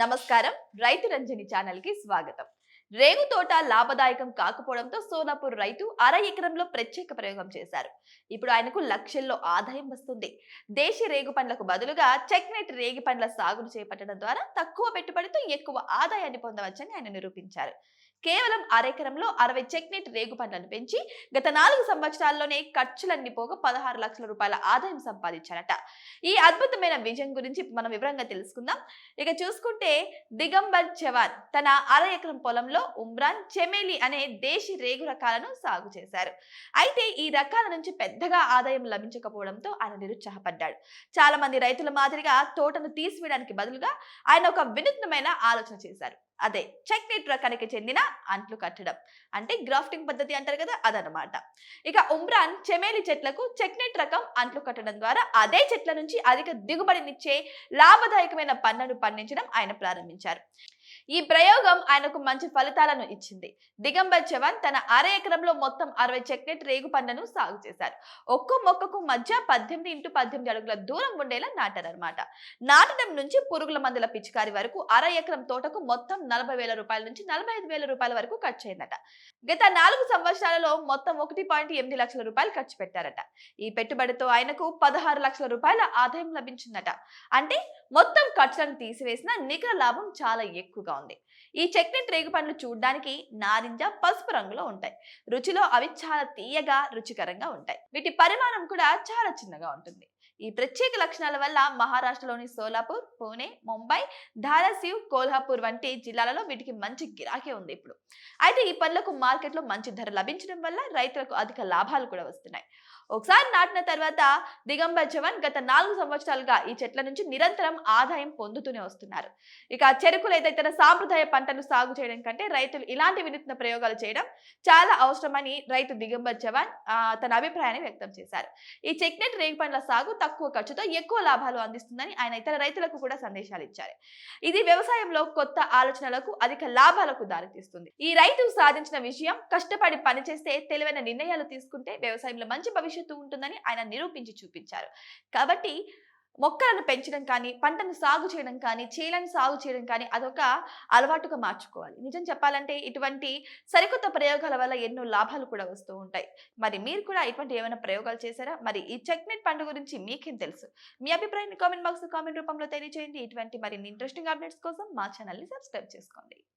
నమస్కారం. రైతు రంజని ఛానల్కి స్వాగతం. రేగు తోట లాభదాయకం కాకపోవడంతో సోలాపూర్ రైతు అర ఎకరంలో ప్రత్యేక ప్రయోగం చేశారు. ఇప్పుడు ఆయనకు లక్షల్లో ఆదాయం వస్తుంది. దేశీ రేగు పండ్లకు బదులుగా చెక్నెట్ రేగి పండ్ల సాగును చేపట్టడం ద్వారా తక్కువ పెట్టుబడితో ఎక్కువ ఆదాయాన్ని పొందవచ్చని ఆయన నిరూపించారు. కేవలం అరెకరంలో అరవై చెక్నెట్ రేగు పండ్లను పెంచి గత నాలుగు సంవత్సరాల్లోనే ఖర్చులన్నీ పోగా పదహారు లక్షల రూపాయల ఆదాయం సంపాదించారట. ఈ అద్భుతమైన విజయం గురించి మనం వివరంగా తెలుసుకుందాం. ఇక చూసుకుంటే దిగంబర్ జవాన్ తన అర ఎకరం పొలంలో ఉమ్రాన్ చెమేలి అనే దేశీ రేగు రకాలను సాగు చేశారు. అయితే ఈ రకాల నుంచి పెద్దగా ఆదాయం లభించకపోవడంతో ఆయన నిరుత్సాహపడ్డాడు. చాలా మంది రైతుల మాదిరిగా తోటను తీసివేయడానికి బదులుగా ఆయన ఒక వినూత్నమైన ఆలోచన చేశారు. అదే చెక్నెట్ రకానికి చెందిన అంట్లు కట్టడం. అంటే గ్రాఫ్టింగ్ పద్ధతి అంటారు కదా అదనమాట ఇక ఉమ్రాన్ చెమేలి చెట్లకు చెక్నెట్ రకం అంట్లు కట్టడం ద్వారా అదే చెట్ల నుంచి అధిక దిగుబడినిచ్చే లాభదాయకమైన పంటను పండించడం ఆయన ప్రారంభించారు. ఈ ప్రయోగం ఆయనకు మంచి ఫలితాలను ఇచ్చింది. దిగంబర్ చవన్ తన అర ఎకరంలో మొత్తం అరవై చెక్నెట్ రేగు పండ్లను సాగు చేశారు. ఒక్కో మొక్కకు మధ్య పద్దెనిమిది ఇంటూ పద్దెనిమిది అడుగుల దూరం ఉండేలా నాటారనమాట నాటడం నుంచి పురుగుల మందుల పిచికారి వరకు అర ఎకరం తోటకు మొత్తం నలభై వేల రూపాయల నుంచి నలభై ఐదు వేల రూపాయల వరకు ఖర్చు అయిందట. గత నాలుగు సంవత్సరాలలో మొత్తం ఒకటి పాయింట్ ఎనిమిది లక్షల రూపాయలు ఖర్చు పెట్టారట. ఈ పెట్టుబడితో ఆయనకు పదహారు లక్షల రూపాయల ఆదాయం లభించిందట. అంటే మొత్తం ఖర్చులను తీసివేసిన నికర లాభం చాలా ఎక్కువగా ఉంది ఈ చట్నీ రేగు పండ్లు చూడడానికి నారింజ పసుపు రంగులో ఉంటాయి. రుచిలో అవి చాలా తీయగా రుచికరంగా ఉంటాయి. వీటి పరిమాణం కూడా చాలా చిన్నగా ఉంటుంది. ఈ ప్రత్యేక లక్షణాల వల్ల మహారాష్ట్రలోని సోలాపూర్ పూణే ముంబై ధారాసివ్ కోల్హాపూర్ వంటి జిల్లాలలో వీటికి మంచి గిరాకీ ఉంది ఇప్పుడు. అయితే ఈ పండ్లకు మార్కెట్లో మంచి ధర లభించడం వల్ల రైతులకు అధిక లాభాలు కూడా వస్తున్నాయి. ఒకసారి నాటిన తర్వాత దిగంబర్ జవన్ గత నాలుగు సంవత్సరాలుగా ఈ చెట్ల నుంచి నిరంతరం ఆదాయం పొందుతూనే వస్తున్నారు. ఇక చెరుకులు ఏదైతే ఇతర సాంప్రదాయ పంటలు సాగు చేయడం కంటే రైతులు ఇలాంటి వినూత్న ప్రయోగాలు చేయడం చాలా అవసరమని రైతు దిగంబర్ జవాన్ తన అభిప్రాయాన్ని వ్యక్తం చేశారు. ఈ చెక్నెట్ రేగి పండ్ల సాగు తక్కువ ఖర్చుతో ఎక్కువ లాభాలు అందిస్తుందని ఆయన ఇతర రైతులకు కూడా సందేశాలు ఇచ్చారు. ఇది వ్యవసాయంలో కొత్త ఆలోచనలకు అధిక లాభాలకు దారితీస్తుంది. ఈ రైతు సాధించిన విషయం కష్టపడి పనిచేస్తే తెలివైన నిర్ణయాలు తీసుకుంటే వ్యవసాయంలో మంచి భవిష్యత్తు ఉంటుందని ఆయన నిరూపించి చూపించారు. కాబట్టి మొక్కలను పెంచడం కానీ పంటను సాగు చేయడం కానీ చీలను సాగు చేయడం కానీ అదొక అలవాటుగా మార్చుకోవాలి. నిజం చెప్పాలంటే ఇటువంటి సరికొత్త ప్రయోగాల వల్ల ఎన్నో లాభాలు కూడా వస్తూ ఉంటాయి. మరి మీరు కూడా ఇటువంటి ఏమైనా ప్రయోగాలు చేశారా? మరి ఈ చెక్నెట్ పండు గురించి మీకేం తెలుసు? మీ అభిప్రాయాన్ని కామెంట్ బాక్స్ కామెంట్ రూపంలో తెలియజేయండి ఇటువంటి మరిన్ని ఇంట్రెస్టింగ్ అప్డేట్స్ కోసం మా ఛానల్ని సబ్స్క్రైబ్ చేసుకోండి.